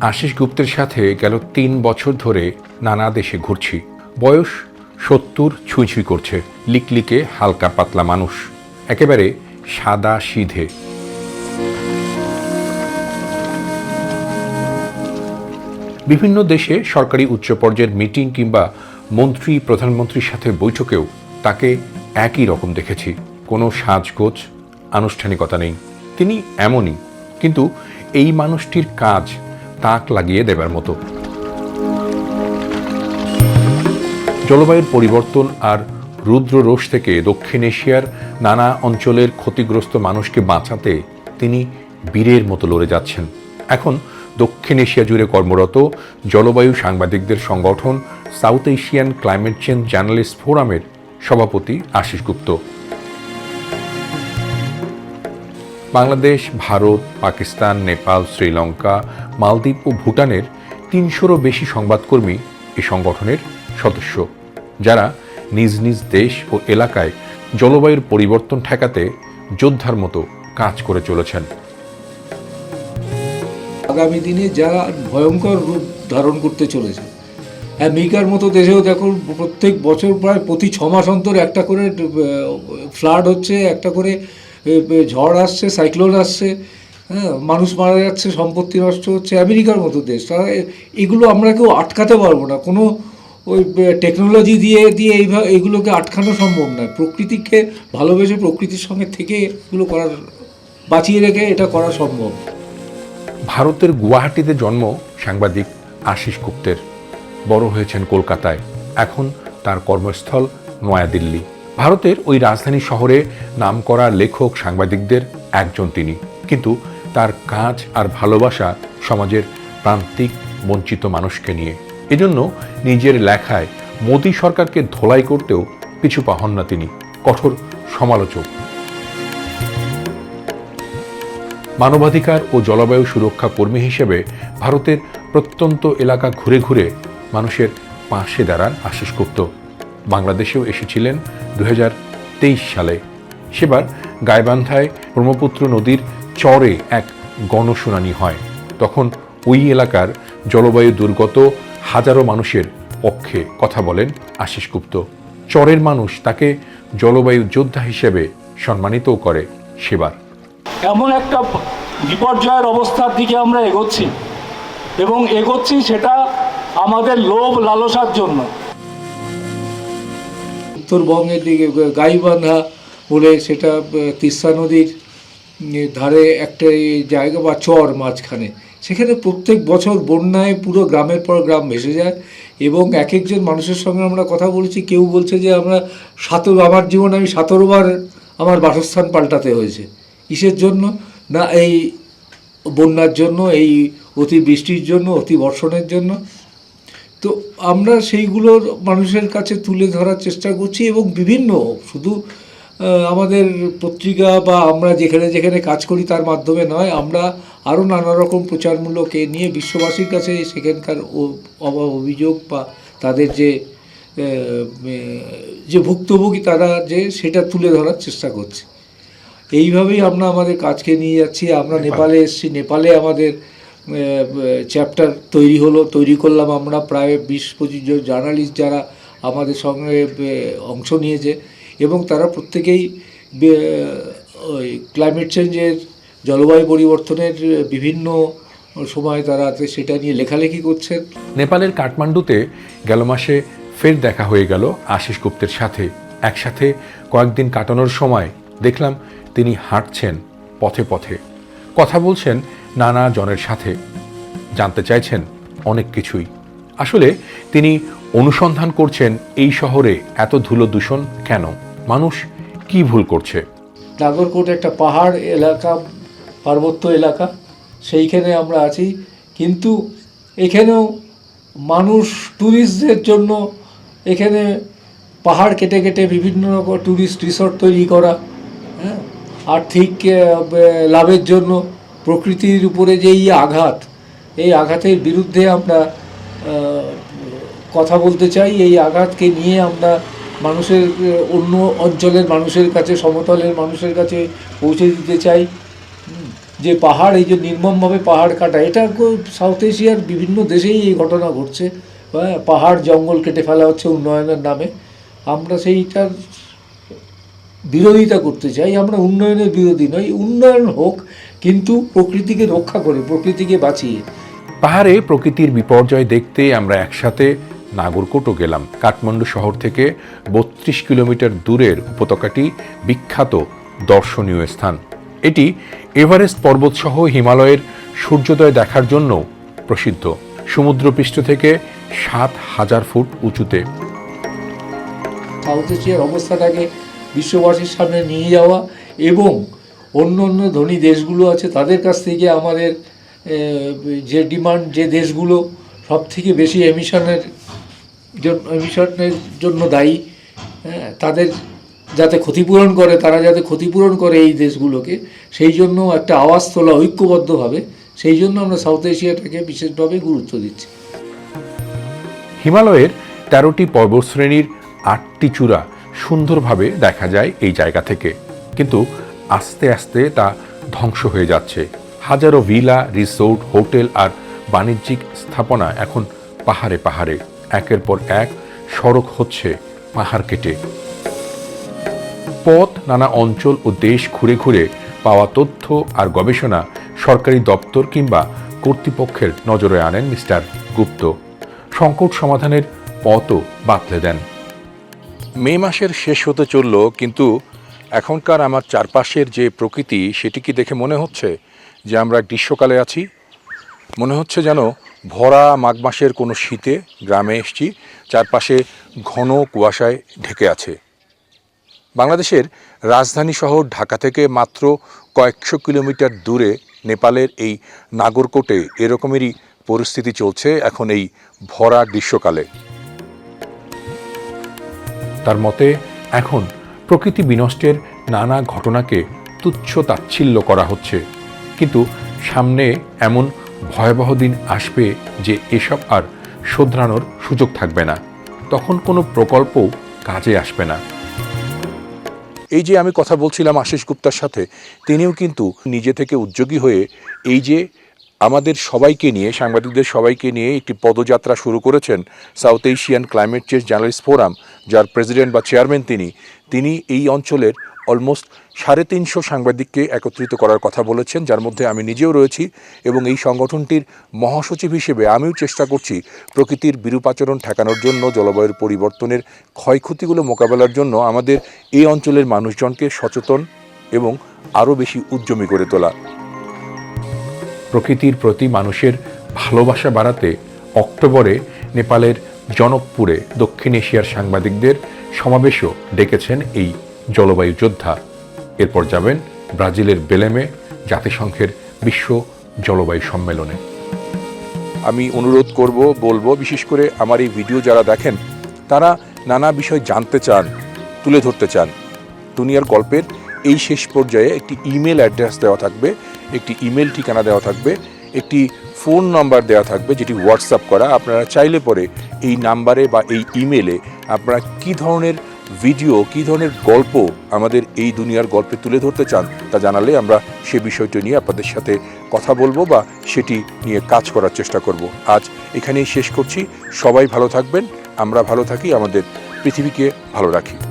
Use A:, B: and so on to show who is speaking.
A: আশিস গুপ্তের সাথে গেল তিন বছর ধরে নানা দেশে ঘুরছি। বয়স সত্তর ছুঁই করছে। লিকলিকে হালকা পাতলা মানুষ। একেবারে সাদা সিধে। বিভিন্ন দেশে সরকারি উচ্চ পর্যায়ের মিটিং কিংবা মন্ত্রী, প্রধানমন্ত্রীর সাথে বৈঠকেও তাকে একই রকম দেখেছি। কোনো সাজগোজ, আনুষ্ঠানিকতা নেই। তিনি এমনই, কিন্তু এই মানুষটির কাজ তাক লাগিয়ে দেবার মতো। জলবায়ুর পরিবর্তন আর রুদ্র রোষ থেকে দক্ষিণ এশিয়ার নানা অঞ্চলের ক্ষতিগ্রস্ত মানুষকে বাঁচাতে তিনি বীরের মতো লড়ে যাচ্ছেন। এখন দক্ষিণ এশিয়া জুড়ে কর্মরত জলবায়ু সাংবাদিকদের সংগঠন South Asian climate change journalist ফোরামের সভাপতি আশিস গুপ্ত। বাংলাদেশ ভারত পাকিস্তান নেপাল শ্রীলঙ্কা মালদ্বীপ ও ভুটানের তিনশোরও বেশি সংবাদকর্মী এই সংগঠনের সদস্য যারা নিজ নিজ দেশ ও এলাকায় জলবায়ুর পরিবর্তন ঠেকাতে যোদ্ধার মতো কাজ করে চলেছেন।
B: আগামী দিনে যা ভয়ঙ্কর রূপ ধারণ করতে চলেছে। আমেরিকার মতো দেশেও দেখুন প্রত্যেক বছর প্রায় প্রতি ছ মাস অন্তর একটা করে ফ্লাড হচ্ছে একটা করে এ, এ, ঝড় আসছে, সাইক্লোন আসছে হ্যাঁ মানুষ মারা যাচ্ছে, সম্পত্তি নষ্ট হচ্ছে, আমেরিকার মতো দেশ। তারা এগুলো আমরা কেউ আটকাতে পারব না। কোনো ওই টেকনোলজি দিয়ে দিয়ে এইভাবে এগুলোকে আটকানো সম্ভব নয়। প্রকৃতিকে ভালোবেসে প্রকৃতির সঙ্গে থেকে এগুলো করার বাঁচিয়ে রেখে এটা করা সম্ভব।
A: ভারতের গুয়াহাটিতে জন্ম সাংবাদিক আশিস গুপ্তের। বড় হয়েছেন কলকাতায়। এখন তার কর্মস্থল নয়াদিল্লি। ভারতের ওই রাজধানী শহরে নাম করা লেখক সাংবাদিকদের একজন তিনি। কিন্তু তার কাজ আর ভালোবাসা সমাজের প্রান্তিক বঞ্চিত মানুষকে নিয়ে। এজন্য নিজের লেখায় মোদী সরকারকে ধোলাই করতেও পিছু পাহন না তিনি। কঠোর সমালোচক। মানবাধিকার ও জলবায়ু সুরক্ষা কর্মী হিসেবে ভারতের প্রত্যন্ত এলাকা ঘুরে ঘুরে মানুষের পাশে দাঁড়ান আশিস গুপ্ত। বাংলাদেশেও এসেছিলেন দু হাজার তেইশ সালে। সেবার গাইবান্ধায় ব্রহ্মপুত্র নদীর চরে এক গণশুনানি হয়। তখন ওই এলাকার জলবায়ু দুর্গত হাজারো মানুষের পক্ষে কথা বলেন আশিস গুপ্ত। চরের মানুষ তাকে জলবায়ু যোদ্ধা হিসেবে সম্মানিতও করে সেবার।
C: এমন একটা বিপর্যয়ের অবস্থার দিকে আমরা এগোচ্ছি। এবং এগোচ্ছি সেটা আমাদের লোভ লালসার জন্য।
B: উত্তরবঙ্গের দিকে গাইবান্ধা বলে সেটা তিস্তা নদীর ধারে একটা জায়গা বা চর মাঝখানে। সেখানে প্রত্যেক বছর বন্যায় পুরো গ্রামের পর গ্রাম ভেসে যায় এবং এক একজন মানুষের সঙ্গে আমরা কথা বলছি। কেউ বলছে যে, আমরা সাঁতর, আমার জীবনে আমি সতেরোবার আমার বাসস্থান পাল্টাতে হয়েছে। কিসের জন্য? না, এই বন্যার জন্য, এই অতি বৃষ্টির জন্য অতি বর্ষণের জন্য। তো আমরা সেইগুলোর মানুষের কাছে তুলে ধরার চেষ্টা করছি এবং বিভিন্ন শুধু আমাদের পত্রিকা বা আমরা যেখানে যেখানে কাজ করি তার মাধ্যমে নয় আমরা আরও নানা রকম প্রচারমূলক এ নিয়ে বিশ্ববাসীর কাছে সেখানকার অভিযোগ বা তাদের যে যে ভুক্তভোগী তারা যে সেটা তুলে ধরার চেষ্টা করছে। এইভাবেই আমরা আমাদের কাজকে নিয়ে যাচ্ছি আমরা নেপালে এসেছি নেপালে আমাদের চ্যাপ্টার তৈরি হলো, তৈরি করলাম আমরা প্রায় বিশ পঁচিশ জন জার্নালিস্ট যারা আমাদের সঙ্গে অংশ নিয়েছে এবং তারা প্রত্যেকেই ওই ক্লাইমেট চেঞ্জের জলবায়ু পরিবর্তনের বিভিন্ন সময় তারা সেটা নিয়ে লেখালেখি করছেন
A: নেপালের কাঠমান্ডুতে গেল মাসে ফের দেখা হয়ে গেল আশিস গুপ্তের সাথে। একসাথে কয়েকদিন কাটানোর সময় দেখলাম তিনি হাঁটছেন পথে পথে। কথা বলছেন নানা জনের সাথে। জানতে চাইছেন অনেক কিছুই। আসলে তিনি অনুসন্ধান করছেন এই শহরে এত ধুলো দূষণ কেন? মানুষ কি ভুল করছে?
B: নাগরকোট একটা পাহাড় এলাকা, পার্বত্য এলাকা, সেইখানে আমরা আছি। কিন্তু এখানেও মানুষ ট্যুরিস্টদের জন্য এখানে পাহাড় কেটে কেটে বিভিন্ন রকম ট্যুরিস্ট রিসর্ট তৈরি করা হ্যাঁ আর্থিক লাভের জন্য প্রকৃতির উপরে যে এই আঘাত, এই আঘাতের বিরুদ্ধে আমরা কথা বলতে চাই। এই আঘাতকে নিয়ে আমরা মানুষের, অন্য অঞ্চলের মানুষের কাছে, সমতলের মানুষের কাছে পৌঁছে দিতে চাই। যে পাহাড়, এই যে নির্মমভাবে পাহাড় কাটা, এটা সাউথ এশিয়ার বিভিন্ন দেশেই এই ঘটনা ঘটছে। হ্যাঁ পাহাড়, জঙ্গল কেটে ফেলা হচ্ছে উন্নয়নের নামে। আমরা সেইটার বিরোধিতা করতে চাই। আমরা উন্নয়নের বিরোধী নই, উন্নয়ন হোক কিন্তু প্রকৃতিকে রক্ষা করে প্রকৃতিকে বাঁচিয়ে।
A: পাহাড়ে প্রকৃতির বিপর্যয় দেখতে আমরা একসাথে নাগরকোটও গেলাম। কাঠমান্ডু শহর থেকে বত্রিশ কিলোমিটার দূরের উপত্যকাটি বিখ্যাত দর্শনীয় স্থান। এটি এভারেস্ট পর্বতসহ হিমালয়ের সূর্যোদয় দেখার জন্য প্রসিদ্ধ। সমুদ্রপৃষ্ঠ থেকে সাত হাজার ফুট উঁচুতে।
B: সাউথ এশিয়ার অবস্থাটাকে বিশ্ববাসীর সামনে নিয়ে যাওয়া এবং অন্য অন্য ধনী দেশগুলো আছে, তাদের কাছ থেকে আমাদের যে ডিমান্ড যে দেশগুলো সব থেকে বেশি এমিশনের জন্য এমিশনের জন্য দায়ী তাদের যাতে ক্ষতিপূরণ করে, তারা যাতে ক্ষতিপূরণ করে এই দেশগুলোকে, সেই জন্য একটা আওয়াজ তোলা ঐক্যবদ্ধভাবে, সেই জন্য আমরা সাউথ এশিয়াটাকে বিশেষভাবে গুরুত্ব দিচ্ছি।
A: হিমালয়ের তেরোটি পর্বতশ্রেণীর আটটি চূড়া সুন্দরভাবে দেখা যায় এই জায়গা থেকে। কিন্তু আস্তে আস্তে তা ধ্বংস হয়ে যাচ্ছে। হাজারো ভিলা, রিসোর্ট, হোটেল আর বাণিজ্যিক স্থাপনা এখন পাহাড়ে পাহাড়ে। একের পর এক সড়ক হচ্ছে পাহাড় কেটে। পথ, নানা অঞ্চল ও দেশ ঘুরে ঘুরে পাওয়া তথ্য আর গবেষণা সরকারি দপ্তর কিংবা কর্তৃপক্ষের নজরে আনেন মিস্টার গুপ্ত। সংকট সমাধানের পথও বাতলে দেন। মে মাসের শেষ হতে চলল, কিন্তু এখনকার আমার চারপাশের যে প্রকৃতি, সেটি কি দেখে মনে হচ্ছে যে আমরা গ্রীষ্মকালে আছি? মনে হচ্ছে যেন ভরা মাঘ মাসের কোনো শীতে গ্রামে এসছি, চারপাশে ঘন কুয়াশায় ঢেকে আছে। বাংলাদেশের রাজধানী শহর ঢাকা থেকে মাত্র কয়েকশো কিলোমিটার দূরে নেপালের এই নাগরকোটে এরকমেরই পরিস্থিতি চলছে এখন এই ভরা গ্রীষ্মকালে। তার মতে, এখন প্রকৃতি বিনষ্টের নানা ঘটনাকে তুচ্ছ তাচ্ছিল্য করা হচ্ছে। কিন্তু সামনে এমন ভয়াবহ দিন আসবে যে এসব আর শোধরানোর সুযোগ থাকবে না। তখন কোনো প্রকল্প কাজে আসবে না। এই যে আমি কথা বলছিলাম আশিস গুপ্তার সাথে, তিনিও কিন্তু নিজে থেকে উদ্যোগী হয়ে এই যে আমাদের সবাইকে নিয়ে, সাংবাদিকদের সবাইকে নিয়ে একটি পদযাত্রা শুরু করেছেন South Asian climate change journalist forum যার প্রেসিডেন্ট বা চেয়ারম্যান তিনি। তিনি এই অঞ্চলের অলমোস্ট সাড়ে তিনশো সাংবাদিককে একত্রিত করার কথা বলেছেন, যার মধ্যে আমি নিজেও রয়েছি এবং এই সংগঠনটির মহাসচিব হিসেবে আমিও চেষ্টা করছি প্রকৃতির বিরূপাচরণ ঠেকানোর জন্য, জলবায়ুর পরিবর্তনের ক্ষয়ক্ষতিগুলো মোকাবেলার জন্য আমাদের এই অঞ্চলের মানুষজনকে সচেতন এবং আরও বেশি উদ্যমী করে তোলা। প্রকৃতির প্রতি মানুষের ভালোবাসা বাড়াতে অক্টোবরে নেপালের জনকপুরে দক্ষিণ এশিয়ার সাংবাদিকদের সমাবেশও ডেকেছেন এই জলবায়ু যোদ্ধা। এরপর যাবেন ব্রাজিলের বেলেমে জাতিসংঘের বিশ্ব জলবায়ু সম্মেলনে। আমি অনুরোধ করব, বলব, বিশেষ করে আমার এই ভিডিও যারা দেখেন, তারা নানা বিষয় জানতে চান, তুলে ধরতে চান। দুনিয়ার গল্পের এই শেষ পর্যায়ে একটি ইমেল অ্যাড্রেস দেওয়া থাকবে, একটি ইমেল ঠিকানা দেওয়া থাকবে, একটি ফোন নাম্বার দেওয়া থাকবে যেটি হোয়াটসঅ্যাপ করা। আপনারা চাইলে পরে এই নাম্বারে বা এই ইমেলে আপনারা কী ধরনের ভিডিও কী ধরনের গল্প আমাদের এই দুনিয়ার গল্পে তুলে ধরতে চান তা জানালে আমরা সে বিষয়টি নিয়ে আপনাদের সাথে কথা বলব বা সেটি নিয়ে কাজ করার চেষ্টা করব। আজ এখানেই শেষ করছি। সবাই ভালো থাকবেন। আমরা ভালো থাকি। আমাদের পৃথিবীকে ভালো রাখি।